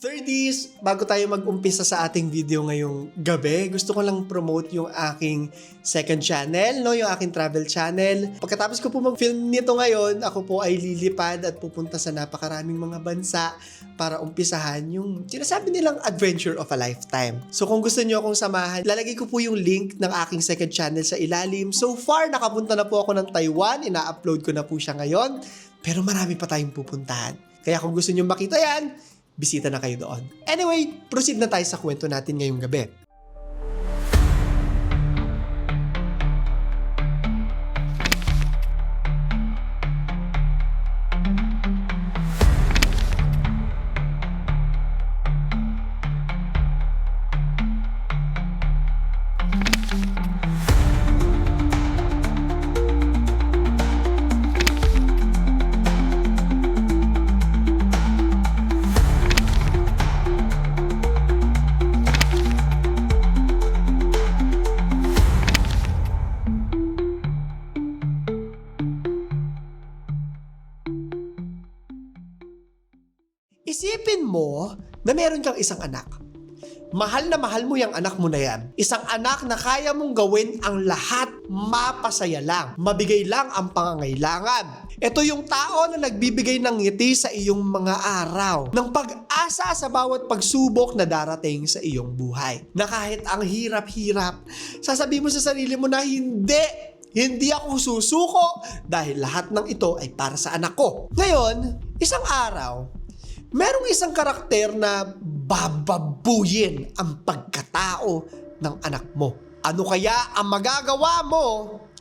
30s, bago tayo mag-umpisa sa ating video ngayong gabi, gusto ko lang promote yung aking second channel, no? yung aking travel channel. Pagkatapos ko po mag-film nito ngayon, ako po ay lilipad at pupunta sa napakaraming mga bansa para umpisahan yung sinasabi nilang adventure of a lifetime. So kung gusto niyo akong samahan, lalagay ko po yung link ng aking second channel sa ilalim. So far, nakapunta na po ako ng Taiwan, ina-upload ko na po siya ngayon, pero marami pa tayong pupuntahan. Kaya kung gusto niyo makita yan, bisita na kayo doon. Anyway, proceed na tayo sa kwento natin ngayong gabi. Na meron kang isang anak. Mahal na mahal mo yung anak mo na yan. Isang anak na kaya mong gawin ang lahat, mapasaya lang. Mabigay lang ang pangangailangan. Ito yung tao na nagbibigay ng ngiti sa iyong mga araw. Ng pag-asa sa bawat pagsubok na darating sa iyong buhay. Na kahit ang hirap-hirap, sasabihin mo sa sarili mo na hindi hindi ako susuko dahil lahat ng ito ay para sa anak ko. Ngayon, isang araw, merong isang karakter na bababuyin ang pagkatao ng anak mo. Ano kaya ang magagawa mo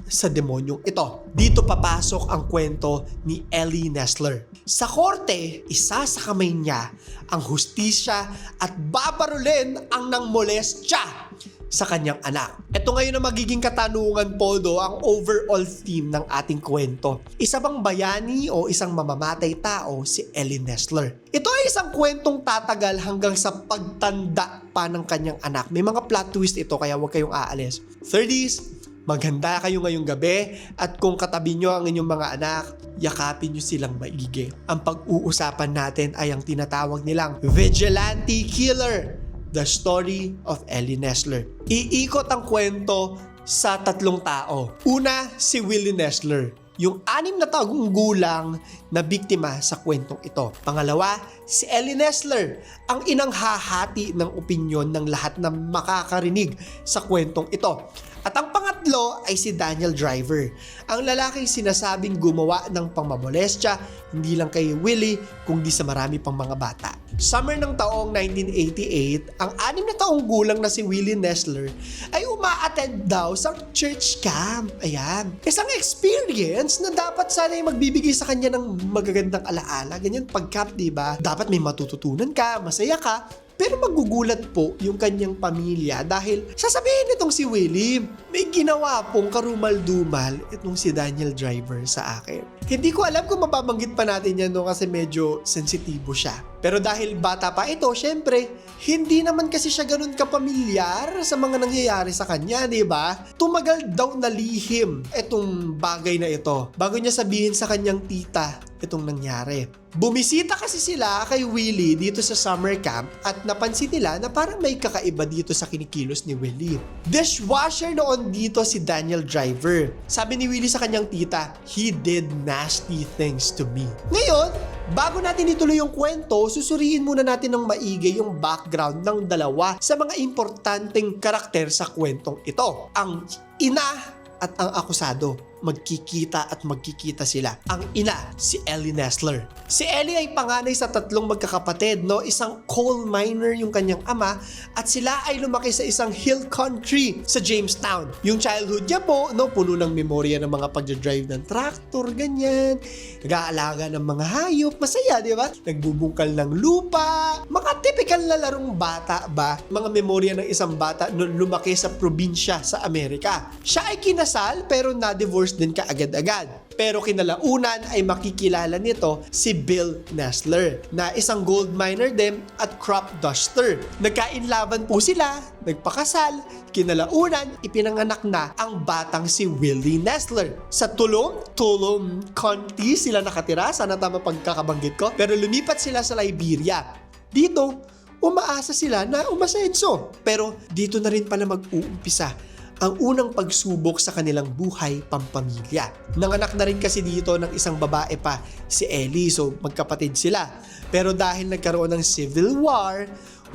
sa demonyong ito? Dito papasok ang kwento ni Ellie Nestler. Sa korte, isa sa kamay niya ang hustisya at babarulin ang nang molestya sa kanyang anak. Ito ngayon ang magiging katanungan po do ang overall theme ng ating kwento. Isa bang bayani o isang mamamatay tao si Ellie Nestler? Ito ay isang kwentong tatagal hanggang sa pagtanda pa ng kanyang anak. May mga plot twist ito kaya huwag kayong aalis. 30s, Maghanda kayo ngayong gabi at kung katabi nyo ang inyong mga anak, yakapin nyo silang maigi. Ang pag-uusapan natin ay ang tinatawag nilang Vigilante Killer, The Story of Ellie Nestler. Iikot ang kwento sa tatlong tao. Una, si Willie Nestler, yung anim na taong gulang na biktima sa kwentong ito. Pangalawa, si Ellie Nestler, ang inang hahati ng opinyon ng lahat na makakarinig sa kwentong ito. At ang pangatlo ay si Daniel Driver, ang lalaking sinasabing gumawa ng pangmamolestya hindi lang kay Willie kundi sa marami pang mga bata. Summer ng taong 1988, ang anim na taong gulang na si Willie Nestler ay uma-attend daw sa church camp. Ayan. Isang experience na dapat sana ay magbibigay sa kanya ng magagandang alaala. Ganyan pag-camp, di ba? Dapat may matututunan ka, masaya ka, pero magugulat po yung kanyang pamilya dahil sasabihin nitong si Willie, may ginawa pong karumal-dumal itong si Daniel Driver sa akin. Hindi ko alam kung mababanggit pa natin yan no kasi medyo sensitibo siya. Pero dahil bata pa ito, syempre, hindi naman kasi siya ganun kapamilyar sa mga nangyayari sa kanya, di ba? Tumagal daw na lihim itong bagay na ito bago niya sabihin sa kanyang tita itong nangyari. Bumisita kasi sila kay Willie dito sa summer camp at napansin nila na parang may kakaiba dito sa kinikilos ni Willie. Dishwasher noon dito si Daniel Driver. Sabi ni Willie sa kanyang tita, he did nasty things to me. Ngayon, bago natin ituloy yung kwento, susuriin muna natin ng maigi yung background ng dalawa sa mga importanteng karakter sa kwentong ito. Ang ina at ang akusado magkikita at magkikita sila. Ang ina, si Ellie Nestler. Si Ellie ay panganay sa tatlong magkakapatid, no? Isang coal miner yung kanyang ama at sila ay lumaki sa isang hill country sa Jamestown. Yung childhood niya po, no? Puno ng memorya ng mga pagdadrive ng tractor, ganyan. Nag-aalaga ng mga hayop, masaya, di ba? Nagbubungkal ng lupa. Mga typical na larong bata ba? Mga memorya ng isang bata noong lumaki sa probinsya sa Amerika. Siya ay kinasal pero na-divorce din kaagad-agad. Pero kinalaunan ay makikilala nito si Bill Nestler na isang gold miner din at crop duster. Nagkainlaban po sila, nagpakasal, kinalaunan, ipinanganak na ang batang si Willie Nestler. Sa tulong, tulong, konti sila nakatira, sana tama pagkakabanggit ko, pero lumipat sila sa Liberia. dito, umaasa sila na umasenso. Pero dito na rin pala mag-uumpisa ang unang pagsubok sa kanilang buhay pampamilya. Nanganak na rin kasi dito ng isang babae pa, si Ellie, so magkapatid sila. Pero dahil nagkaroon ng civil war,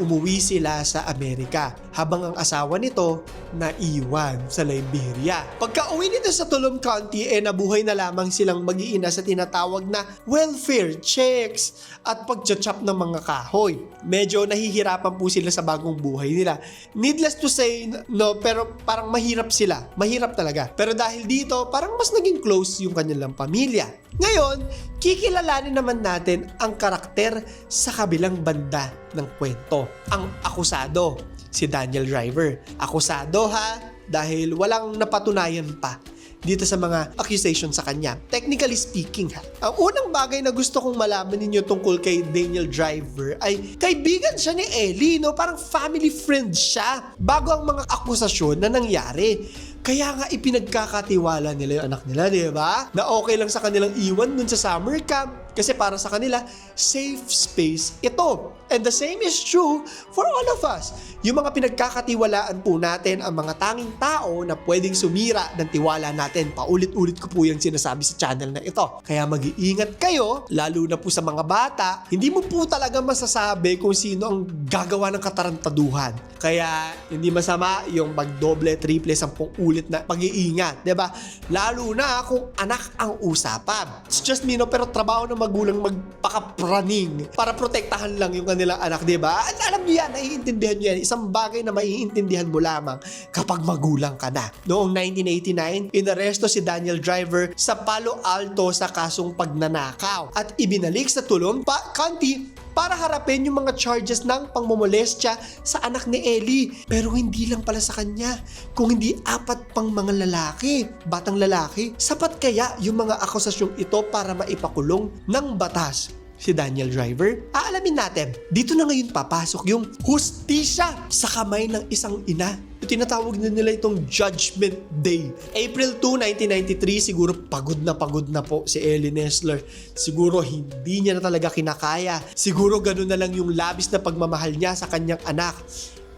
umuwi sila sa Amerika habang ang asawa nito naiwan sa Liberia. Pagka uwi nito sa Tulum County, eh nabuhay na lamang silang mag-iina sa tinatawag na welfare checks at pagchachap ng mga kahoy. Medyo nahihirapan po sila sa bagong buhay nila. Needless to say, no, pero parang mahirap sila. Mahirap talaga. Pero dahil dito, parang mas naging close yung kanilang pamilya. Ngayon, kikilalanin naman natin ang karakter sa kabilang banda ng kwento. Ang akusado, si Daniel Driver. Akusado ha, dahil walang napatunayan pa dito sa mga accusation sa kanya. Technically speaking ha, ang unang bagay na gusto kong malaman ninyo tungkol kay Daniel Driver ay kaibigan siya ni Ellie, no? Parang family friend siya bago ang mga akusasyon na nangyari. Kaya nga ipinagkakatiwala nila yung anak nila, di ba? Na okay lang sa kanilang iwan dun sa summer camp kasi para sa kanila, safe space ito. And the same is true for all of us. Yung mga pinagkakatiwalaan po natin ang mga tanging tao na pwedeng sumira ng tiwala natin. Paulit-ulit ko po yung sinasabi sa channel na ito. Kaya mag-iingat kayo, lalo na po sa mga bata. Hindi mo po talaga masasabi kung sino ang gagawa ng katarantaduhan. Kaya hindi masama yung magdoble, triple, sampung ulit na pag-iingat. ba? Lalo na kung anak ang usapan. It's just me, no? pero trabaho ng magulang magpakapraning para protektahan lang yung kanilang anak, 'di ba? At alam niyo yan, naiintindihan niyo yan. Isang bagay na maiintindihan mo lamang kapag magulang ka na. Noong 1989, inaresto si Daniel Driver sa Palo Alto sa kasong pagnanakaw at ibinalik sa Tulum pa County para harapin yung mga charges ng pangmomolestya sa anak ni Ellie. Pero hindi lang pala sa kanya, kung hindi apat pang mga lalaki, batang lalaki. Sapat kaya yung mga akusasyong ito para maipakulong ng batas si Daniel Driver? Aalamin natin. Dito na ngayon papasok yung hustisya sa kamay ng isang ina. Tinatawag na nila itong Judgment Day. April 2, 1993, siguro pagod na pagod na po si Ellie Nessler. Siguro hindi niya na talaga kinakaya. Siguro ganun na lang yung labis na pagmamahal niya sa kanyang anak.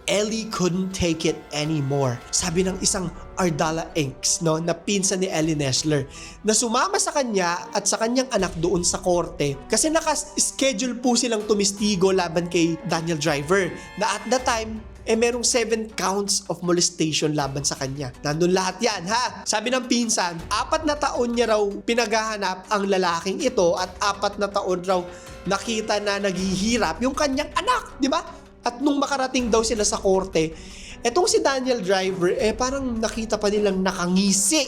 Ellie couldn't take it anymore. Sabi ng isang Ardala Inks, no, na pinsan ni Ellie Nessler, na sumama sa kanya at sa kanyang anak doon sa korte kasi naka-schedule po silang tumistigo laban kay Daniel Driver na at the time eh merong 7 counts of molestation laban sa kanya. Nandun lahat yan, ha? Sabi ng pinsan, apat na taon niya raw pinaghahanap ang lalaking ito at apat na taon raw nakita na naghihirap yung kanyang anak, di ba? At nung makarating daw sila sa korte, etong si Daniel Driver, eh parang nakita pa nilang nakangisi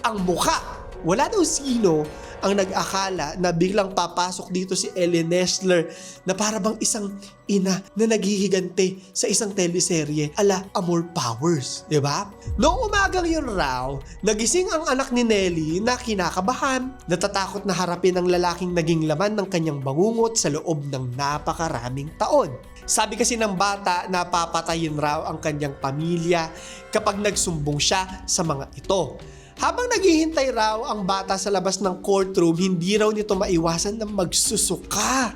ang mukha. Wala daw sino ang nag-akala na biglang papasok dito si Ellen Nessler na para bang isang ina na naghihigante sa isang teleserye ala Amor Powers, di ba? Noong umagang yun raw, nagising ang anak ni Nelly na kinakabahan, natatakot na harapin ang lalaking naging laman ng kanyang bangungot sa loob ng napakaraming taon. Sabi kasi ng bata na papatayin raw ang kanyang pamilya kapag nagsumbong siya sa mga ito. Habang naghihintay raw ang bata sa labas ng courtroom, hindi raw nito maiwasan na magsusuka.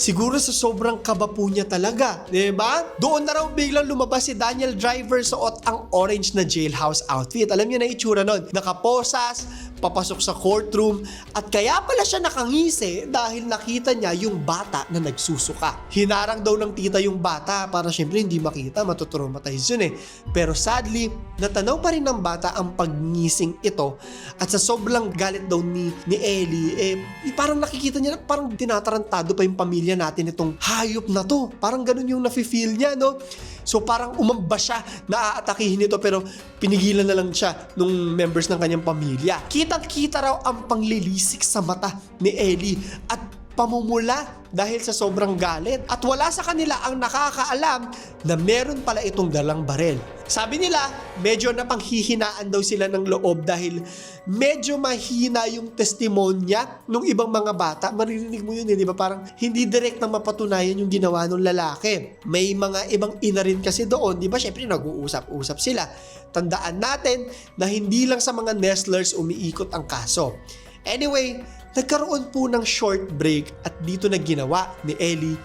Siguro sa sobrang kaba po niya talaga, di ba? Doon na raw biglang lumabas si Daniel Driver suot ang orange na jailhouse outfit. Alam niyo na itsura nun. Nakaposas, papasok sa courtroom, at kaya pala siya nakangisi dahil nakita niya yung bata na nagsusuka. Hinarang daw ng tita yung bata para syempre hindi makita, matutraumatize yun eh. Pero sadly, natanaw pa rin ng bata ang pagnising ito at sa sobrang galit daw ni, ni Ellie, eh, parang nakikita niya na parang tinatarantado pa yung pamilya natin itong hayop na to. Parang ganun yung nafe-feel niya, no? So parang umamba siya na aatakihin ito pero pinigilan na lang siya nung members ng kanyang pamilya. Kitang-kita raw ang panglilisik sa mata ni Ellie at pamumula dahil sa sobrang galit. At wala sa kanila ang nakakaalam na meron pala itong dalang barel. Sabi nila, medyo napanghihinaan daw sila ng loob dahil medyo mahina yung testimonya ng ibang mga bata. Maririnig mo yun, eh, di ba? Parang hindi direct na mapatunayan yung ginawa ng lalaki. May mga ibang ina rin kasi doon, di ba? Siyempre, nag-uusap-usap sila. Tandaan natin na hindi lang sa mga nestlers umiikot ang kaso. Anyway, nagkaroon po ng short break at dito na ginawa ni Ellie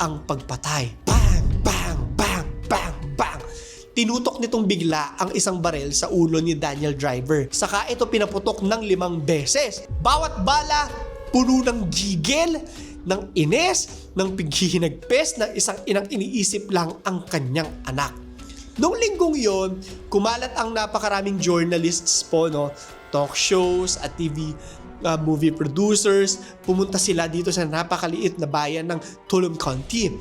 ang pagpatay. Bang! Bang! Bang! Bang! Bang! Tinutok nitong bigla ang isang barel sa ulo ni Daniel Driver. Saka ito pinaputok ng limang beses. Bawat bala, puno ng gigil, ng ines, ng pighihinagpes ng isang inang iniisip lang ang kanyang anak. Noong linggong yon, kumalat ang napakaraming journalists po, no? talk shows at TV uh, movie producers. Pumunta sila dito sa napakaliit na bayan ng Tulum County.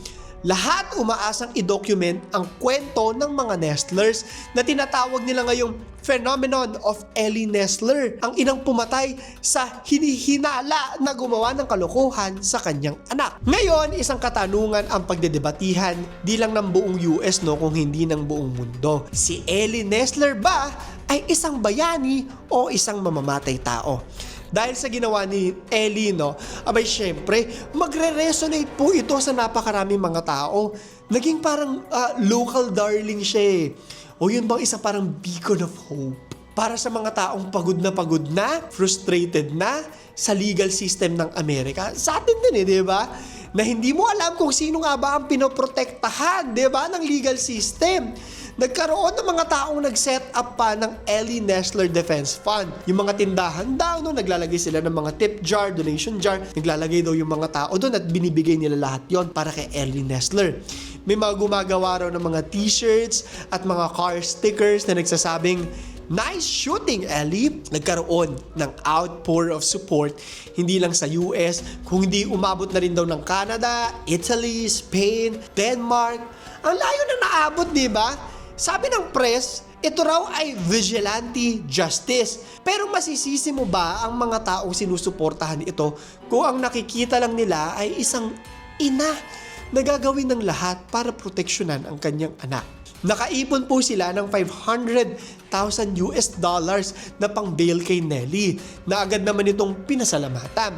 Lahat umaasang i-document ang kwento ng mga nestlers na tinatawag nila ngayong phenomenon of Ellie Nestler, ang inang pumatay sa hinihinala na gumawa ng kalokohan sa kanyang anak. Ngayon, isang katanungan ang pagdedebatihan di lang ng buong US no kung hindi ng buong mundo. Si Ellie Nestler ba ay isang bayani o isang mamamatay tao? Dahil sa ginawa ni Ellie, no, abay syempre, magre-resonate po ito sa napakaraming mga tao. Naging parang ah, local darling siya eh. O yun bang isa parang beacon of hope? Para sa mga taong pagod na pagod na, frustrated na sa legal system ng Amerika. Sa atin din eh, di ba? Na hindi mo alam kung sino nga ba ang pinoprotektahan, di ba, ng legal system. Nagkaroon ng mga taong nag-set up pa ng Ellie Nestler Defense Fund. Yung mga tindahan daw, no, naglalagay sila ng mga tip jar, donation jar, naglalagay daw yung mga tao doon at binibigay nila lahat yon para kay Ellie Nestler. May mga gumagawa raw ng mga t-shirts at mga car stickers na nagsasabing, Nice shooting, Ellie! Nagkaroon ng outpour of support hindi lang sa US, kung hindi umabot na rin daw ng Canada, Italy, Spain, Denmark. Ang layo na naabot, di ba? Sabi ng press, ito raw ay vigilante justice. Pero masisisi mo ba ang mga taong sinusuportahan ito kung ang nakikita lang nila ay isang ina na gagawin ng lahat para proteksyonan ang kanyang anak? Nakaipon po sila ng 500,000 US dollars na pang bail kay Nelly na agad naman itong pinasalamatan.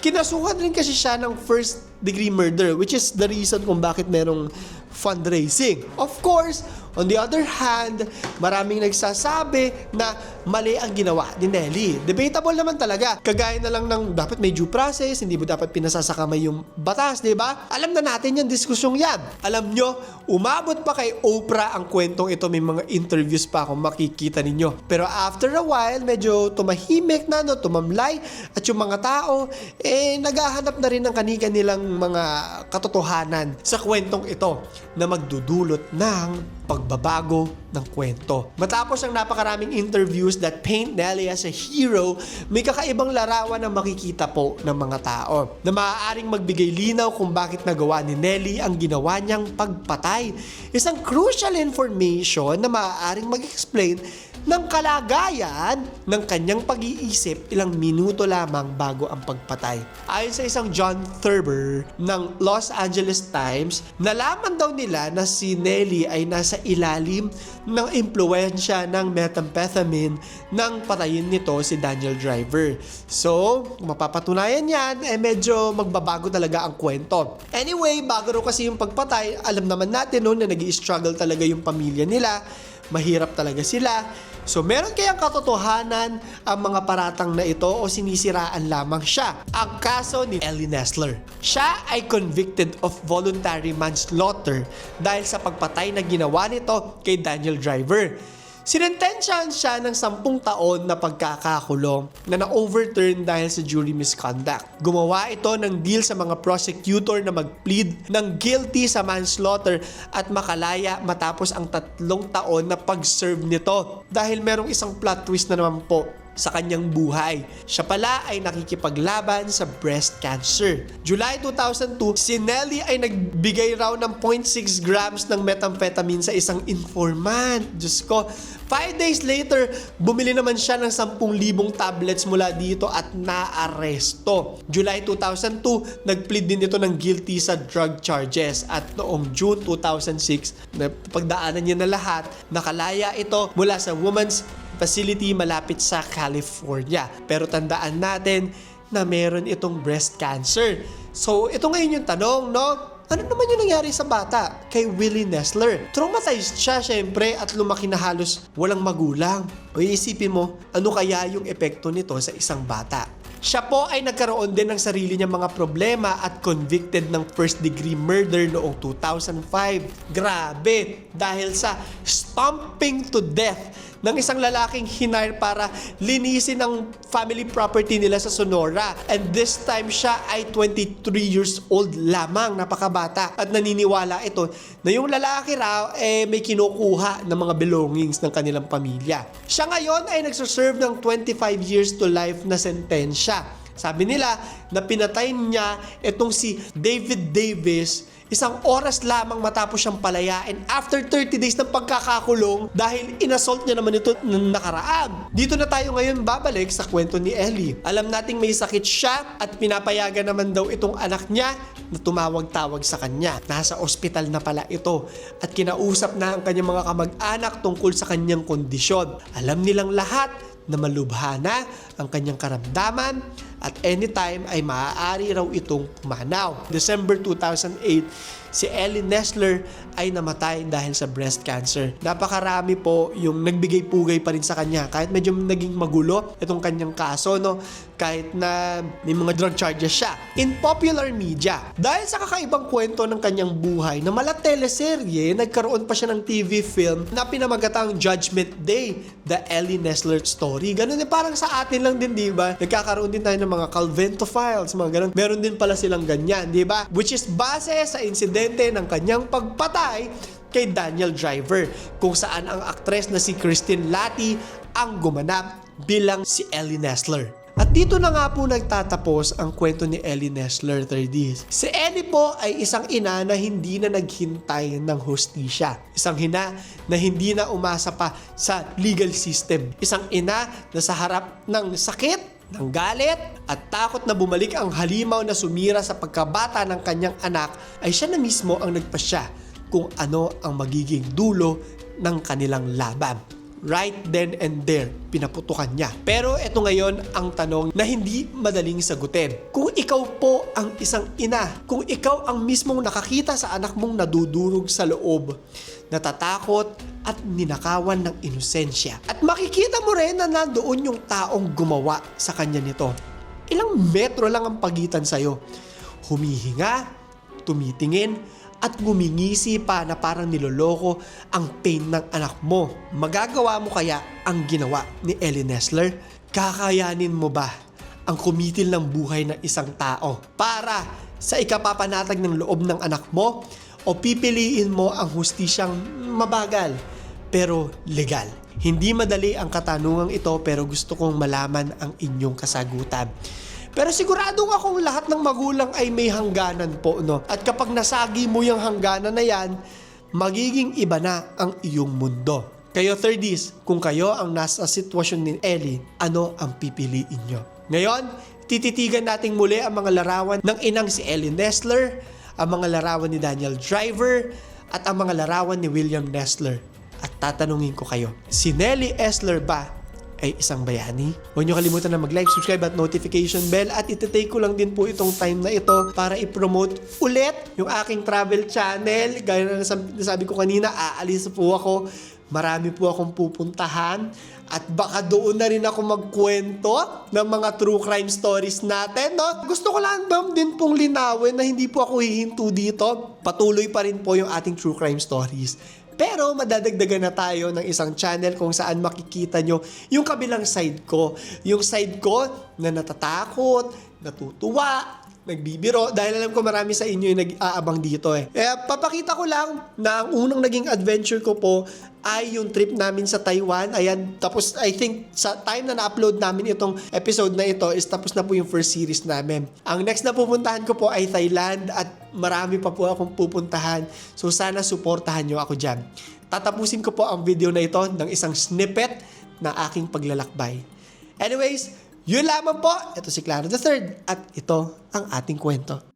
Kinasuhan rin kasi siya ng first degree murder which is the reason kung bakit merong fundraising. Of course, on the other hand, maraming nagsasabi na mali ang ginawa ni Nelly. Debatable naman talaga. Kagaya na lang ng dapat may due process, hindi mo dapat pinasasakamay yung batas, di ba? Alam na natin yung diskusyong yan. Alam nyo, umabot pa kay Oprah ang kwentong ito. May mga interviews pa akong makikita ninyo. Pero after a while, medyo tumahimik na, no, tumamlay. At yung mga tao, eh, naghahanap na rin ng kanika nilang mga katotohanan sa kwentong ito na magdudulot ng pagbabago ng kwento. Matapos ang napakaraming interviews that paint Nelly as a hero, may kakaibang larawan na makikita po ng mga tao na maaaring magbigay linaw kung bakit nagawa ni Nelly ang ginawa niyang pagpatay. Isang crucial information na maaaring mag-explain ng kalagayan ng kanyang pag-iisip ilang minuto lamang bago ang pagpatay. Ayon sa isang John Thurber ng Los Angeles Times, nalaman daw nila na si Nelly ay nasa ilalim ng impluensya ng methamphetamine nang patayin nito si Daniel Driver. So, mapapatunayan yan, eh medyo magbabago talaga ang kwento. Anyway, bago ro kasi yung pagpatay, alam naman natin no, na nag struggle talaga yung pamilya nila. Mahirap talaga sila. So meron kayang katotohanan ang mga paratang na ito o sinisiraan lamang siya? Ang kaso ni Ellie Nestler. Siya ay convicted of voluntary manslaughter dahil sa pagpatay na ginawa nito kay Daniel Driver. Sinentensyahan siya ng 10 taon na pagkakakulong na na-overturn dahil sa jury misconduct. Gumawa ito ng deal sa mga prosecutor na mag-plead ng guilty sa manslaughter at makalaya matapos ang tatlong taon na pag-serve nito dahil merong isang plot twist na naman po sa kanyang buhay. Siya pala ay nakikipaglaban sa breast cancer. July 2002, si Nelly ay nagbigay raw ng 0.6 grams ng methamphetamine sa isang informant. Diyos ko, Five days later, bumili naman siya ng 10,000 tablets mula dito at naaresto. July 2002, nag-plead din ito ng guilty sa drug charges at noong June 2006, na pagdaanan niya na lahat, nakalaya ito mula sa woman's facility malapit sa California. Pero tandaan natin na meron itong breast cancer. So, ito ngayon yung tanong, no? Ano naman yung nangyari sa bata kay Willie Nestler? Traumatized siya syempre at lumaki na halos walang magulang. O isipin mo, ano kaya yung epekto nito sa isang bata? Siya po ay nagkaroon din ng sarili niyang mga problema at convicted ng first degree murder noong 2005. Grabe! Dahil sa stomping to death ng isang lalaking hinire para linisin ang family property nila sa Sonora. And this time siya ay 23 years old lamang, napakabata. At naniniwala ito na yung lalaki raw eh, may kinukuha ng mga belongings ng kanilang pamilya. Siya ngayon ay nagsaserve ng 25 years to life na sentensya. Sabi nila na pinatay niya itong si David Davis isang oras lamang matapos siyang palayain after 30 days ng pagkakakulong dahil inassault niya naman ito ng nakaraan. Dito na tayo ngayon babalik sa kwento ni Ellie. Alam nating may sakit siya at pinapayagan naman daw itong anak niya na tumawag-tawag sa kanya. Nasa ospital na pala ito at kinausap na ang kanyang mga kamag-anak tungkol sa kanyang kondisyon. Alam nilang lahat na malubha na ang kanyang karamdaman at anytime ay maaari raw itong pumanaw. December 2008, si Ellie Nessler ay namatay dahil sa breast cancer. Napakarami po yung nagbigay pugay pa rin sa kanya kahit medyo naging magulo itong kanyang kaso no kahit na may mga drug charges siya. In popular media, dahil sa kakaibang kwento ng kanyang buhay na mala teleserye, nagkaroon pa siya ng TV film na pinamagatang Judgment Day, The Ellie Nessler Story. Ganun eh, parang sa atin lang din, di ba? Nagkakaroon din tayo ng mga Calvento files, mga ganun. Meron din pala silang ganyan, di ba? Which is base sa insidente ng kanyang pagpatay kay Daniel Driver, kung saan ang aktres na si Christine Lati ang gumanap bilang si Ellie Nessler. At dito na nga po nagtatapos ang kwento ni Ellie Nessler 30s. Si Ellie po ay isang ina na hindi na naghintay ng hustisya. Isang ina na hindi na umasa pa sa legal system. Isang ina na sa harap ng sakit ng galit at takot na bumalik ang halimaw na sumira sa pagkabata ng kanyang anak ay siya na mismo ang nagpasya kung ano ang magiging dulo ng kanilang laban. Right then and there, pinaputukan niya. Pero ito ngayon ang tanong na hindi madaling sagutin. Kung ikaw po ang isang ina, kung ikaw ang mismong nakakita sa anak mong nadudurog sa loob, natatakot at ninakawan ng inosensya. At makikita mo rin na nandoon yung taong gumawa sa kanya nito. Ilang metro lang ang pagitan sa'yo. Humihinga, tumitingin, at ngumingisi pa na parang niloloko ang pain ng anak mo. Magagawa mo kaya ang ginawa ni Ellie Nessler? Kakayanin mo ba ang kumitil ng buhay ng isang tao para sa ikapapanatag ng loob ng anak mo? O pipiliin mo ang hustisyang mabagal pero legal? Hindi madali ang katanungang ito pero gusto kong malaman ang inyong kasagutan. Pero sigurado akong lahat ng magulang ay may hangganan po, no? At kapag nasagi mo yung hangganan na yan, magiging iba na ang iyong mundo. Kayo 30s, kung kayo ang nasa sitwasyon ni Ellie, ano ang pipiliin nyo? Ngayon, tititigan nating muli ang mga larawan ng inang si Ellie Nessler, ang mga larawan ni Daniel Driver, at ang mga larawan ni William Nessler. At tatanungin ko kayo, si Nellie Essler ba ay isang bayani. Huwag niyo kalimutan na mag-like, subscribe at notification bell at itetake ko lang din po itong time na ito para i-promote ulit yung aking travel channel. Gaya na nasab- nasabi ko kanina, aalis po ako. Marami po akong pupuntahan at baka doon na rin ako magkwento ng mga true crime stories natin, no? Gusto ko lang din pong linawin na hindi po ako hihinto dito. Patuloy pa rin po yung ating true crime stories. Pero madadagdagan na tayo ng isang channel kung saan makikita nyo yung kabilang side ko. Yung side ko na natatakot, natutuwa, nagbibiro dahil alam ko marami sa inyo yung nag-aabang dito eh. Eh, papakita ko lang na ang unang naging adventure ko po ay yung trip namin sa Taiwan. Ayan, tapos I think sa time na na-upload namin itong episode na ito is tapos na po yung first series namin. Ang next na pupuntahan ko po ay Thailand at marami pa po akong pupuntahan. So sana suportahan nyo ako dyan. Tatapusin ko po ang video na ito ng isang snippet ng aking paglalakbay. Anyways, yun lamang po. Ito si Clara the Third at ito ang ating kwento.